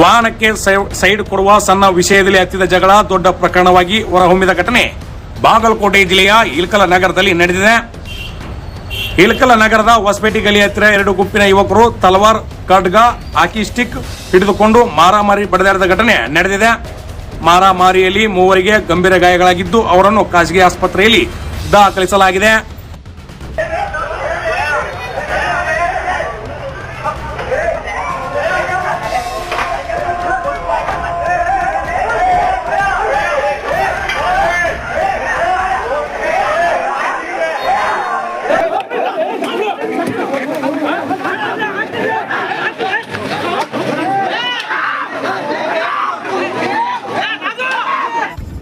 ವಾಹನಕ್ಕೆ ಸೈಡ್ ಕೊಡುವ ಸಣ್ಣ ವಿಷಯದಲ್ಲಿ ಹತ್ತಿದ ಜಗಳ ದೊಡ್ಡ ಪ್ರಕರಣವಾಗಿ ಹೊರಹೊಮ್ಮಿದ ಘಟನೆ. ಬಾಗಲಕೋಟೆ ಜಿಲ್ಲೆಯ ಇಲ್ಕಲ ನಗರದಲ್ಲಿ ನಡೆದಿದೆ. ಇಲ್ಕಲ ನಗರದ ಹೊಸಪೇಟೆ ಗಲಿ ಹತ್ತಿರ ಎರಡು ಗುಂಪಿನ ಯುವಕರು ತಲವಾರ್, ಖಡ್ಗ, ಹಾಕಿ ಸ್ಟಿಕ್ ಹಿಡಿದುಕೊಂಡು ಮಾರಾಮಾರಿ ಬಡಿದಾಡಿದ ಘಟನೆ ನಡೆದಿದೆ. ಮಾರಾಮಾರಿಯಲ್ಲಿ ಮೂವರಿಗೆ ಗಂಭೀರ ಗಾಯಗಳಾಗಿದ್ದು ಅವರನ್ನು ಖಾಸಗಿ ಆಸ್ಪತ್ರೆಯಲ್ಲಿ ದಾಖಲಿಸಲಾಗಿದೆ.